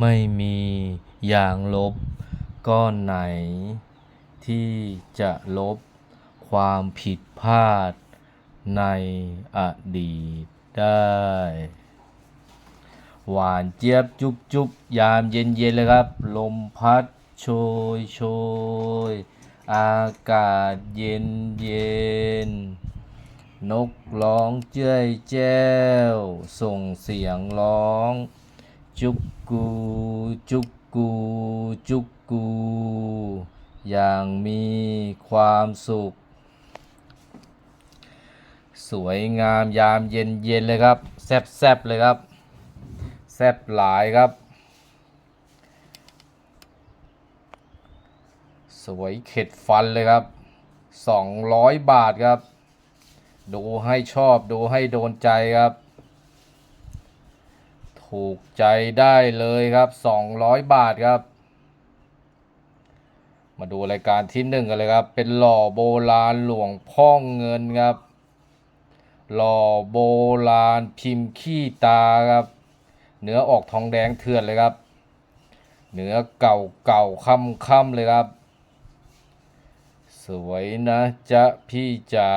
ไม่มีอย่างลบ ก้อนไหน ที่จะลบความผิดพลาดในอดีตได้ หวานเจี๊ยบจุบจุบยามเย็นเย็นๆเลยครับ ลมพัดโชยโชยอากาศเย็นเย็น นกร้องเจ้ยแจ้ว ส่งเสียงร้อง จุกกูจุกกูจุกกู อย่างมีความสุข สวยงามยามเย็นเย็นเลยครับ แซบแซบเลยครับ แซบหลายครับ สวยเข็ดฟันเลยครับ 200 บาทครับ ดูให้ชอบดูให้โดนใจครับ ถูกใจได้เลยครับ 200 บาทครับ มาดูรายการที่หนึ่งกันเลยครับ เป็นหล่อโบราณหลวงพ่อเงินครับ หล่อโบราณพิมพ์ขี้ตาครับ เนื้อออกทองแดงเถื่อนเลยครับ เนื้อเก่าเก่าค่ำค่ำเลยครับ สวยนะจ๊ะพี่จ๋า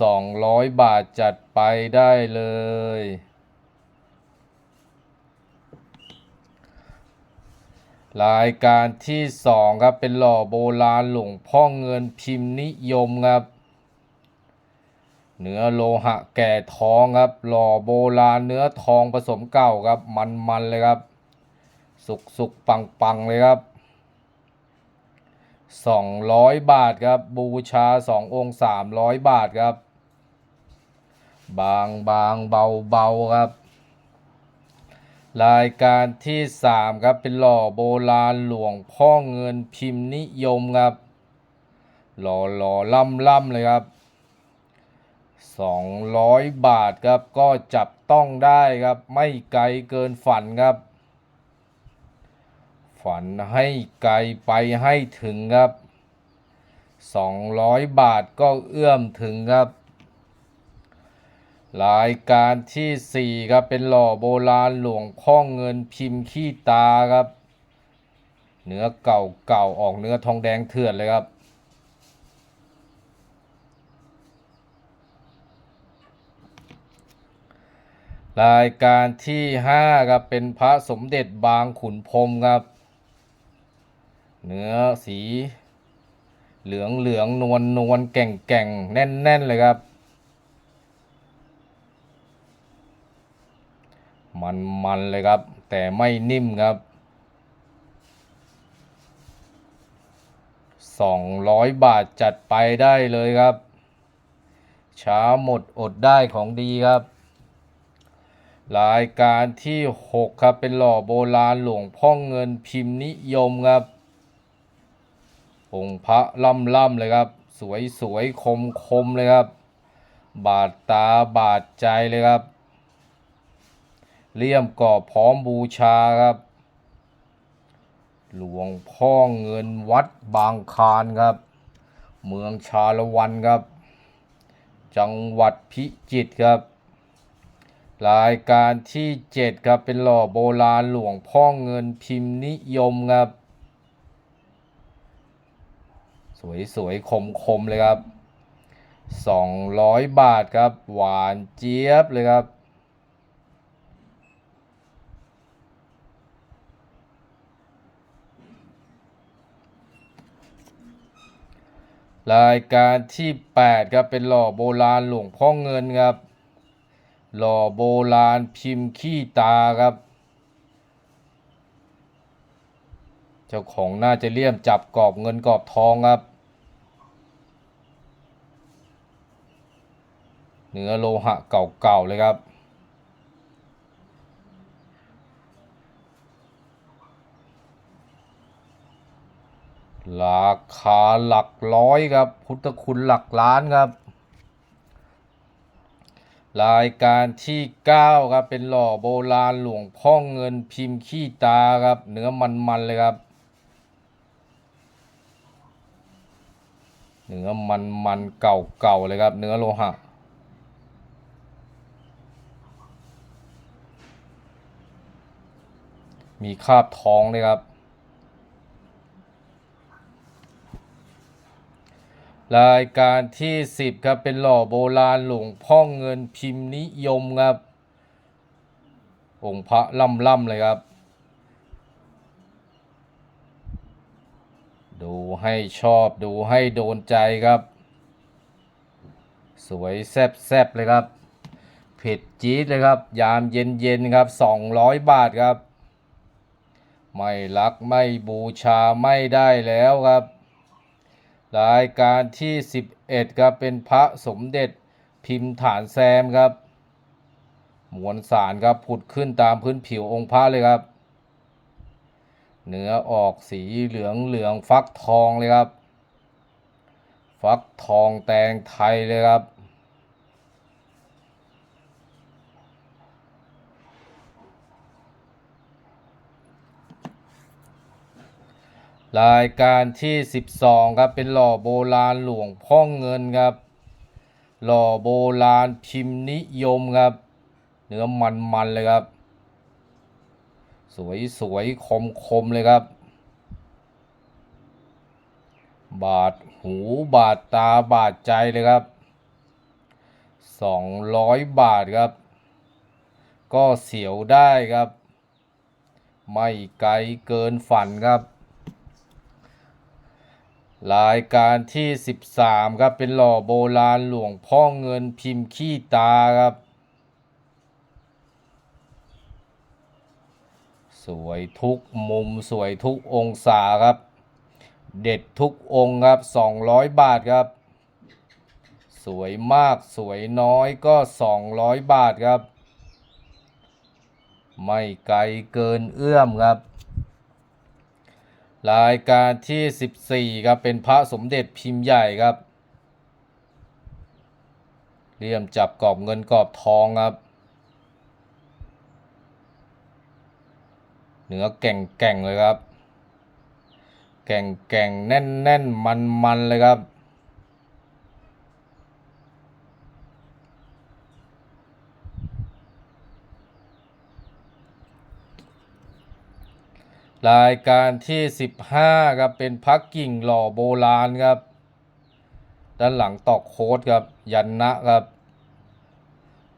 สองร้อยบาทจัดไปได้เลย รายการที่สองครับเป็นหล่อโบราณหลวงพ่อเงินพิมพ์นิยมครับเนื้อโลหะแก่ทองครับหล่อโบราณเนื้อทองผสมเก่าครับมันๆเลยครับ สุกสุกปังปังๆเลยครับ 200 บาทครับบูชา 2 องค์ 300 บาทครับ บางบางเบาเบาครับ รายการที่ 3 ครับ เป็นหล่อโบราณหลวงพ่อเงินพิมพ์นิยมครับ หล่อหล่อล่ำล่ำเลยครับ 200 บาทครับก็จับต้องได้ครับ ไม่ไกลเกินฝันครับ ฝันให้ไกลไปให้ถึงครับ 200 บาทก็เอื้อมถึงครับ รายการที่ 4 ครับเป็นหล่อโบราณหลวงพ่อเงินพิมพ์ขี้ตาครับ เนื้อเก่าเก่าออกเนื้อทองแดงเถื่อนเลยครับ รายการที่ 5 ครับเป็นพระสมเด็จบางขุนพรมครับ เนื้อสี เหลืองเหลืองนวลนวลแก่งแก่งแน่นแน่นเลยครับ มันมันเลยครับ แต่ไม่นิ่มครับ 200 บาทจัดไปได้เลยครับช้าหมดอดได้ของดีครับ รายการที่ 6 ครับเป็นหล่อโบราณหลวงพ่อเงินพิมพ์นิยมครับ องค์พระล่ำล่ำเลยครับ สวยสวยคมคมเลยครับ บาดตาบาดใจเลยครับ เลี่ยมกรอบพร้อมบูชาครับ หลวงพ่อเงินวัดบางคานครับ เมืองชาละวันครับ จังหวัดพิจิตรครับ รายการที่ 7 ครับเป็นหล่อโบราณหลวงพ่อเงินพิมพ์นิยมครับ สวยสวยคมคมเลยครับ 200 บาทครับ หวานเจี๊ยบเลยครับ รายการที่ 8 ครับ เป็นหล่อโบราณหลวงพ่อเงินครับ หล่อโบราณพิมพ์ขี้ตาครับ เจ้าของน่าจะเลี่ยมจับกรอบเงินกรอบทองครับ เนื้อโลหะเก่าๆเลยครับ ราคาหลักร้อยครับ พุทธคุณหลักล้านครับ รายการที่ 9 ครับ เป็นหล่อโบราณหลวงพ่อเงินพิมพ์ขี้ตาครับ เนื้อมันๆเลยครับ เนื้อมันๆเก่าๆเลยครับ เนื้อโลหะมมีคราบทองเลยครับ รายการที่ 10 ครับ เป็นหล่อโบราณหลวงพ่อเงินพิมพ์นิยมครับ องค์พระล่ำๆเลยครับ ดูให้ชอบดูให้โดนใจครับ สวยแซ่บๆเลยครับ เผ็ดจี๊ดเลยครับ ยามเย็นๆครับ 200 บาทครับ ไม่รักไม่บูชาไม่ได้แล้วครับ รายการที่ 11ครับเป็นพระสมเด็จพิมพ์ฐานแซมครับ มวลสารครับผุดขึ้นตามพื้นผิวองค์พระเลยครับ เนื้อออกสีเหลืองเหลืองฟักทองเลยครับ ฟักทองแตงไทยเลยครับ รายการที่ 12 ครับ เป็นหล่อโบราณหลวงพ่อเงินครับ หล่อโบราณพิมพ์นิยมครับ เนื้อมันๆเลยครับ สวยสวยคมคมๆเลยครับ บาดหูบาดตาบาดใจเลยครับ 200 บาทครับ ก็เสียวได้ครับ ไม่ไกลเกินฝันครับ รายการที่ 13 ครับ เป็นหล่อโบราณหลวงพ่อเงินพิมพ์ขี้ตาครับ สวยทุกมุมสวยทุกองศาครับ เด็ดทุกองครับ 200 บาทครับ สวยมากสวยน้อยก็ 200 บาทครับ ไม่ไกลเกินเอื้อมครับ รายการที่ 14ครับเป็นพระสมเด็จพิมพ์ใหญ่ครับเรียมจับกรอบเงินกรอบทองครับเนื้อแก่งแก่งๆเลยครับ แก่งแก่งๆแน่นแน่นมันมันๆเลยครับ รายการที่ 15ครับเป็นพักกิ่งหล่อโบราณครับ ด้านหลังตอกโค้ดครับยันนะครับ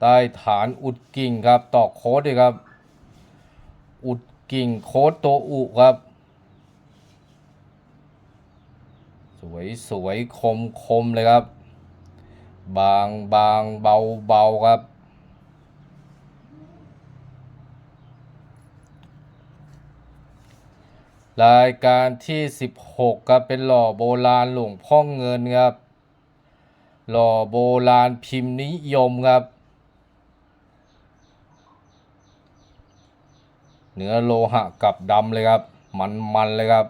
ใต้ฐานอุดกิ่งครับตอกโค้ดเลยครับ อุดกิ่งโค้ดตัวอุครับ สวยสวยคมคมเลยครับ บางบางเบาเบาครับ รายการที่ 16ครับเป็นหล่อโบราณหลวงพ่อเงินครับ หล่อโบราณพิมพ์นิยมครับ เนื้อโลหะกับดำเลยครับ มันมันๆเลยครับ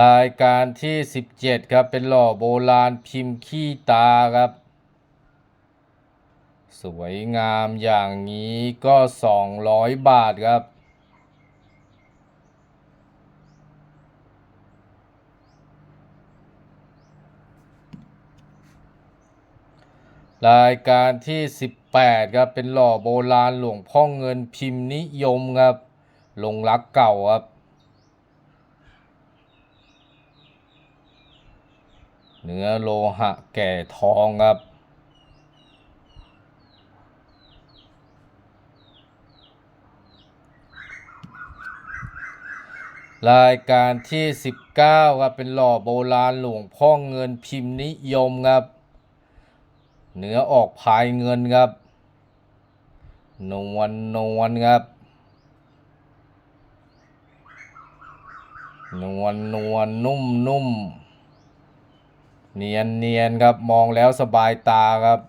รายการที่ 17 ครับเป็นหล่อโบราณพิมพ์ขี้ตาครับ สวยงามอย่างนี้ก็ 200 บาทครับ รายการที่ 18 ครับ เป็นหล่อโบราณหลวงพ่อเงินพิมพ์นิยมครับลงรักเก่าครับเนื้อโลหะแก่ทองครับ รายการที่ 19ครับเป็นหล่อโบราณหลวงพ่อเงินพิมพ์นิยมครับเนื้อออกพายเงินครับนวลนวลครับนวลนวลนุ่มนุ่มเนียนเนียนครับมองแล้วสบายตาครับ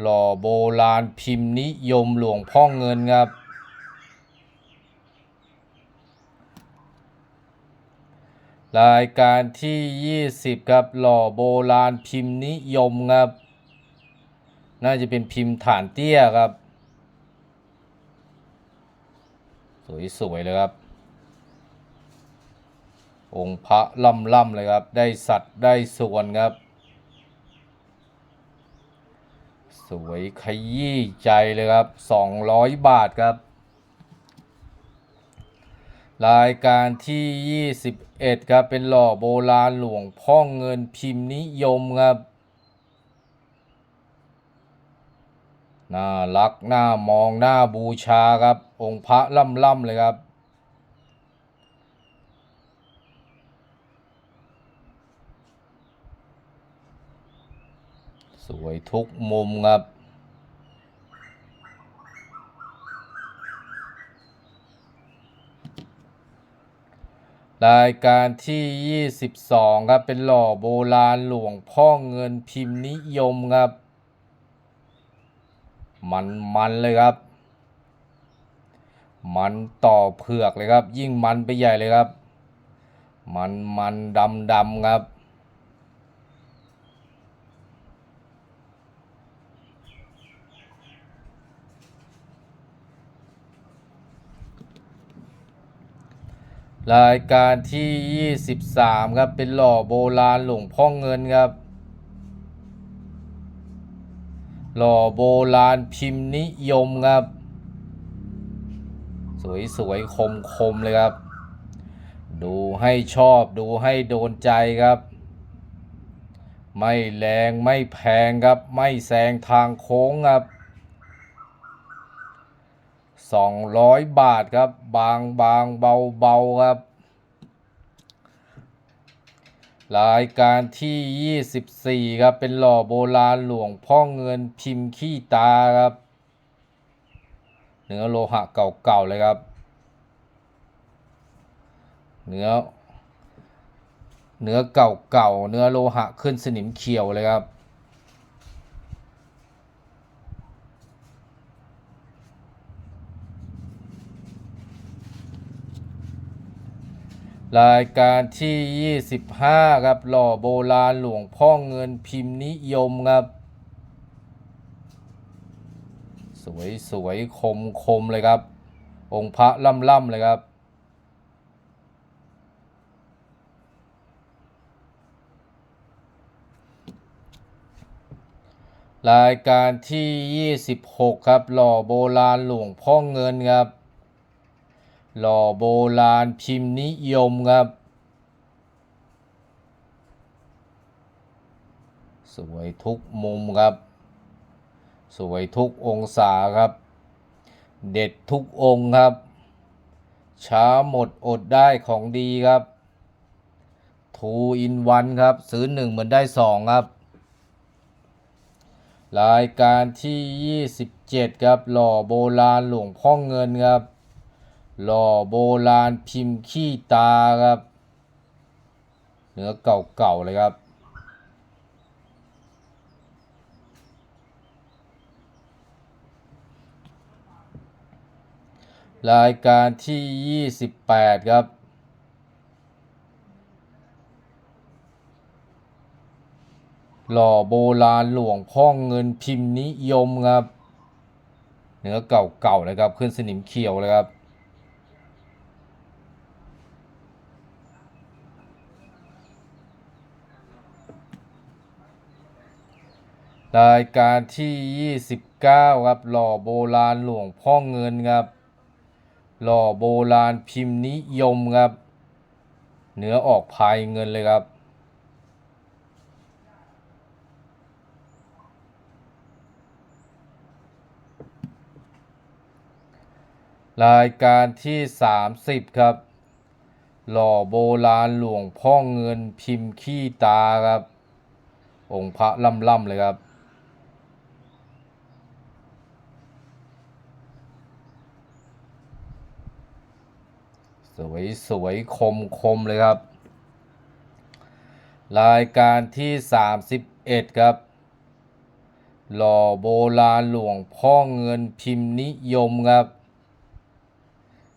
หล่อโบราณพิมพ์นิยมหลวงพ่อเงินครับ รายการที่ 20ครับหล่อโบราณพิมพ์นิยมครับ น่าจะเป็นพิมพ์ฐานเตี้ยครับ สวยๆเลยครับ องค์พระล่ำๆเลยครับ ได้สัตว์ได้ส่วนครับ สวยขยี้ใจเลยครับ 200 บาทครับ รายการที่ 21 ครับ เป็นหล่อโบราณหลวงพ่อเงินพิมพ์นิยมครับ น่ารักหน่ามองหน่าบูชาครับ องค์พระล่ำๆเลยครับสวยทุกมุมครับ รายการที่ 22 ครับ เป็นหล่อโบราณหลวงพ่อเงินพิมพ์นิยมครับ มันมันเลยครับ มันต่อเผือกเลยครับ ยิ่งมันไปใหญ่เลยครับ มันมันดำดำครับ รายการที่ 23 ครับ เป็นหล่อโบราณหลวงพ่อเงินครับ หล่อโบราณพิมพ์นิยมครับ สวยสวยคมคมเลยครับ ดูให้ชอบดูให้โดนใจครับ ไม่แรงไม่แพงครับ ไม่แซงทางโค้งครับ 200 บาทครับ บางบางเบาเบาครับ รายการที่ 24 ครับ เป็นหล่อโบราณหลวงพ่อเงินพิมพ์ขี้ตาครับ เนื้อโลหะเก่าๆเลยครับ เนื้อ เนื้อเก่าๆเนื้อโลหะขึ้นสนิมเขียวเลยครับ รายการที่ 25 ครับ หล่อโบราณหลวงพ่อเงินพิมพ์นิยมครับ สวยสวยคมคมเลยครับ องค์พระล่ำล่ำเลยครับ รายการที่ 26 ครับ หล่อโบราณหลวงพ่อเงินครับ หล่อโบราณพิมพ์นิยมครับ สวยทุกมุมครับ สวยทุกองศาครับ เด็ดทุกองครับ ช้าหมดอดได้ของดีครับ2 in 1ครับ ซื้อ1เหมือนได้2ครับ รายการที่ 27 ครับ หล่อโบราณหลวงพ่อเงินครับ หล่อโบราณพิมพ์ขี้ตาครับ เนื้อเก่าๆเลยครับรายการที่ 28 ครับ หล่อโบราณหลวงพ่องเงินพิมพ์นิยมครับ เนื้อเก่าๆเลยครับ ขึ้นสนิมเขียวเลยครับ รายการที่ 29 ครับ หล่อโบราณหลวงพ่อเงินครับ หล่อโบราณพิมพ์นิยมครับ เนื้อออกพายเงินเลยครับรายการที่ 30 ครับ หล่อโบราณหลวงพ่อเงินพิมพ์ขี้ตาครับ องค์พระล่ำๆเลยครับ สวยสวยคมคมเลยครับ รายการที่ 31 ครับ หล่อโบราณหลวงพ่อเงินพิมพ์นิยมครับ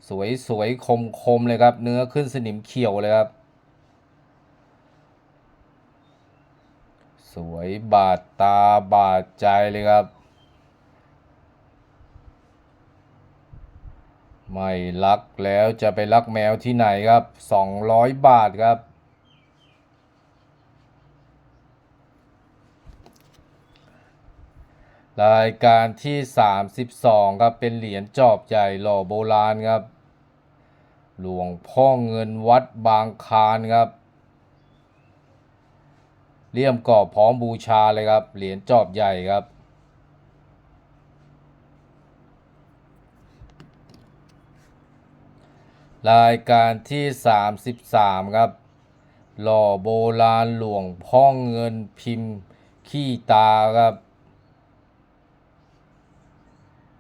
สวยสวยคมคมเลยครับ เนื้อขึ้นสนิมเขียวเลยครับ สวยบาดตาบาดใจเลยครับ ไม่รักแล้วจะไปรักแมวที่ไหนครับ 200 บาทครับ รายการที่ 32 ครับ เป็นเหรียญจอบใหญ่หล่อโบราณครับ หลวงพ่อเงินวัดบางคานครับเลี่ยมกรอบพร้อมบูชาเลยครับ เหรียญจอบใหญ่ครับ รายการที่ 33 ครับ หล่อโบราณหลวงพ่อเงินพิมพ์ขี้ตาครับ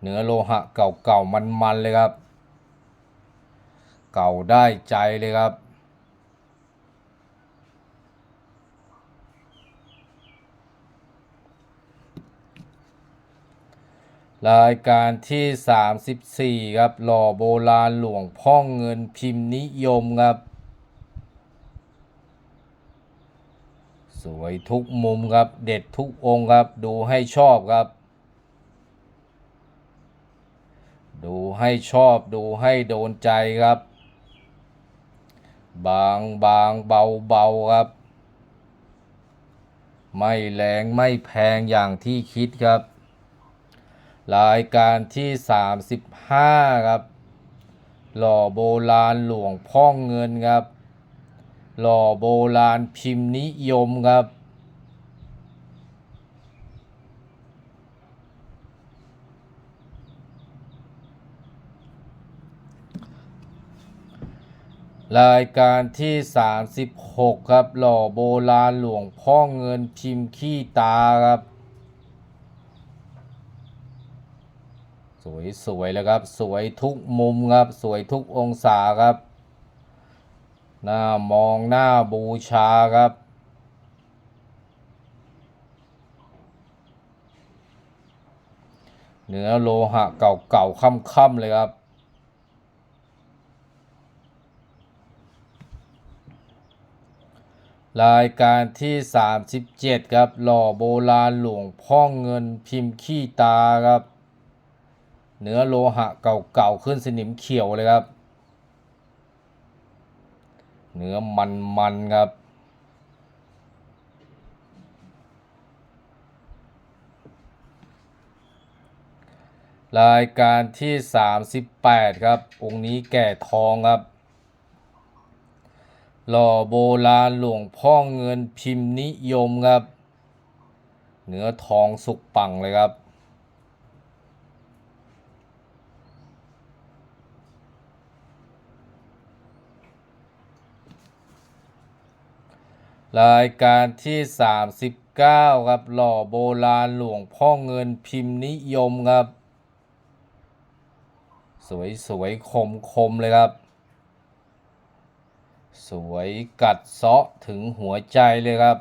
เนื้อโลหะเก่าๆมันๆเลยครับ เก่าได้ใจเลยครับ รายการที่ 34 ครับ หล่อโบราณหลวงพ่อเงินพิมพ์นิยมครับ สวยทุกมุมครับ เด็ดทุกองค์ครับ ดูให้ชอบครับ ดูให้ชอบดูให้โดนใจครับ บางบางเบาเบาครับ ไม่แรงไม่แพงอย่างที่คิดครับ รายการที่ 35 ครับ หล่อโบราณหลวงพ่อเงินครับ หล่อโบราณพิมพ์นิยมครับ รายการที่ 36 ครับ หล่อโบราณหลวงพ่อเงินพิมพ์ขี้ตาครับ วยสวยแล้วครับ สวยทุกมุมครับ สวยทุกองศาครับ หน้ามองหน้าบูชาครับ เนื้อโลหะเก่าๆค่ำๆเลยครับรายการที่ 37 ครับ หล่อโบราณหลวงพ่อเงินพิมพ์ขี้ตาครับ เนื้อโลหะเก่าๆขึ้นสนิมเขียวเลยครับ เนื้อมันๆครับรายการที่ 38 ครับ องค์นี้แก่ทองครับ หล่อโบราณหลวงพ่อเงินพิมพ์นิยมครับ เนื้อทองสุกปังเลยครับ รายการที่ 39 ครับ หล่อโบราณหลวงพ่อเงินพิมพ์นิยมครับ สวยสวยคมคมเลยครับ สวยกัดเซาะถึงหัวใจเลยครับ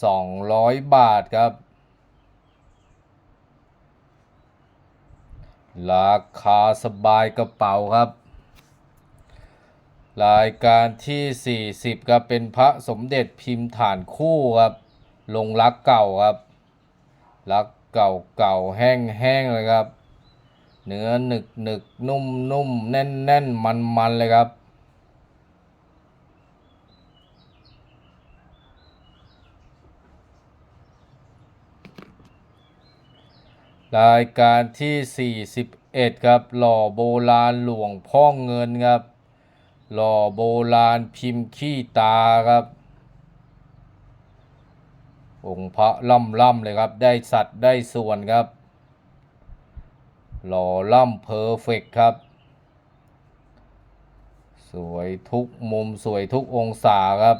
200 บาทครับ ราคาสบายกระเป๋าครับ รายการที่ 40ครับเป็นพระสมเด็จพิมพ์ฐานคู่ครับ ลงรักเก่าครับ รักเก่าเก่าแห้งแห้งเลยครับ เนื้อหนึกหนึกนุ่มนุ่มแน่นแน่นมันมันเลยครับ รายการที่ 41 ครับ หล่อโบราณหลวงพ่อเงินครับ หล่อโบราณพิมพ์ขี้ตาครับ องค์พระล่ำล่ำเลยครับ ได้สัตว์ได้ส่วนครับ หล่อล่ำเพอร์เฟกครับ สวยทุกมุมสวยทุกองศาครับ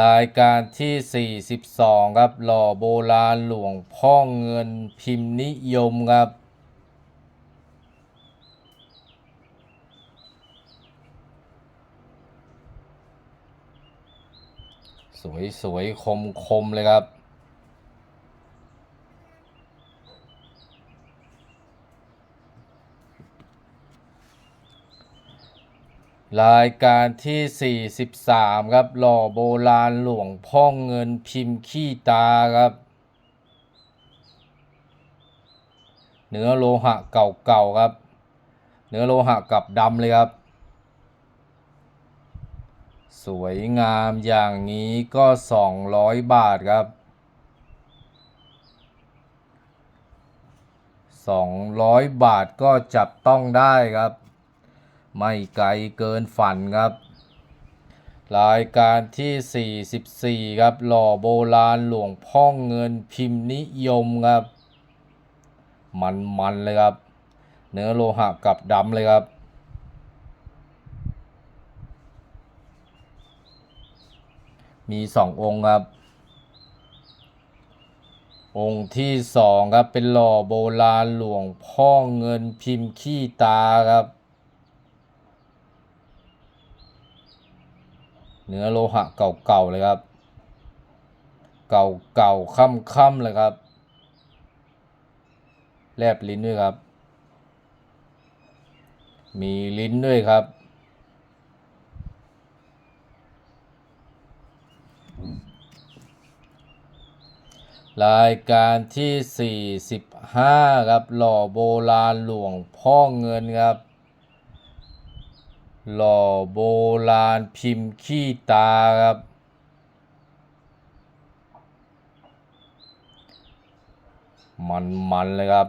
รายการที่ 42 ครับ หล่อโบราณหลวงพ่อเงินพิมพ์นิยมครับ สวยสวยคมคมเลยครับ รายการที่ 43 ครับ หล่อโบราณหลวงพ่อเงินพิมพ์ขี้ตาครับเนื้อโลหะเก่าๆครับ เนื้อโลหะกับดำเลยครับ สวยงามอย่างนี้ก็ 200 บาทครับ 200 บาทก็จับต้องได้ครับ ไม่ไกลเกินฝันครับ รายการที่ 44 ครับ หล่อโบราณหลวงพ่อเงินพิมพ์นิยมครับ มัน ๆ เลยครับ เนื้อโลหะกับดำเลยครับ มีสององค์ครับ องค์ที่สองครับเป็นหล่อโบราณหลวงพ่อเงินพิมพ์ขี้ตาครับ เนื้อโลหะเก่าๆเลยครับ เก่าๆค่ำๆเลยครับแลบลิ้นด้วยครับ มีลิ้นด้วยครับ รายการที่ 45 ครับ หล่อโบราณหลวงพ่อเงินครับ หล่อโบราณพิมพ์ขี้ตาครับ มันมันๆเลยครับ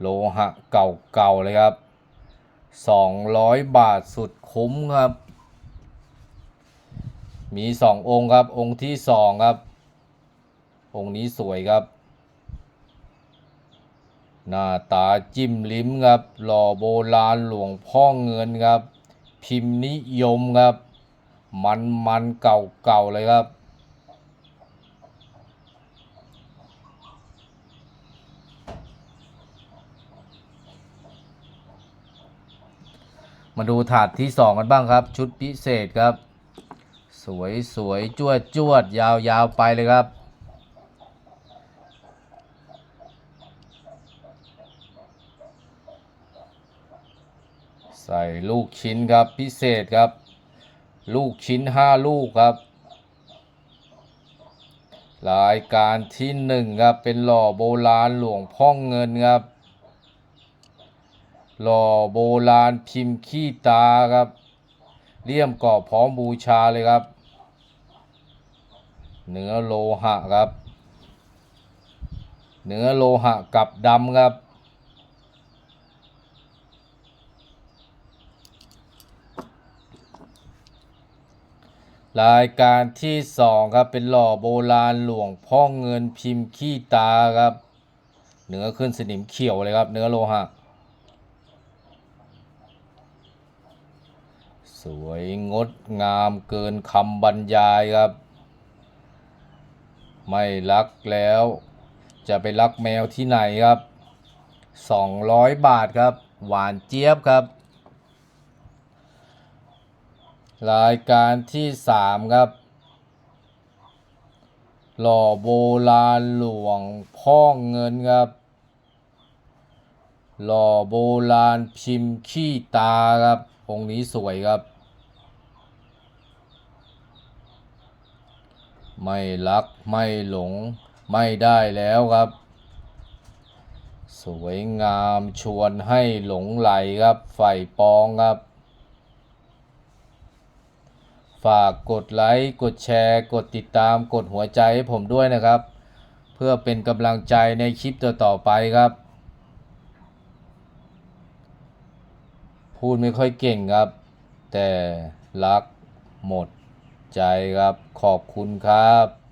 โลหะเก่าๆเลยครับ 200 บาทสุดคุ้มครับ มีสององค์ครับ องค์ที่สองครับ องค์นี้สวยครับ หน้าตาจิ้มลิ้มครับ หล่อโบราณหลวงพ่อเงินครับ พิมพ์นิยมครับ มันมันเก่าๆเลยครับ มาดูถาดที่สองกันบ้างครับ ชุดพิเศษครับ สวยสวยจวดจวดยาวยาวไปเลยครับ ใส่ ลูกชิ้นครับพิเศษครับ ลูกชิ้นห้าลูกครับ รายการที่หนึ่งครับ เป็นหล่อโบราณหลวงพ่อเงินครับ หล่อโบราณพิมพ์ขี้ตาครับเลี่ยมกรอบพร้อมบูชาเลยครับ เนื้อโลหะครับ เนื้อโลหะกับดำครับ รายการที่สองครับเป็นหล่อโบราณหลวงพ่อเงินพิมพ์ขี้ตาครับ เนื้อขึ้นสนิมเขียวเลยครับ เนื้อโลหะ สวยงดงามเกินคำบรรยายครับ ไม่รักแล้ว จะไปรักแมวที่ไหนครับ 200 บาทครับ หวานเจี๊ยบครับ รายการที่3ครับ หล่อโบราณหลวงพ่อเงินครับ หล่อโบราณพิมพ์ขี้ตาครับองค์นี้สวยครับ ไม่รักไม่หลงไม่ได้แล้วครับ สวยงามชวนให้หลงไหลครับใฝ่ปองครับ ฝากกดไลค์ กดแชร์ กดติดตาม กดหัวใจให้ผมด้วยนะครับ เพื่อเป็นกำลังใจในคลิปต่อๆไปครับ พูดไม่ค่อยเก่งครับ แต่รักหมดใจครับ ขอบคุณครับ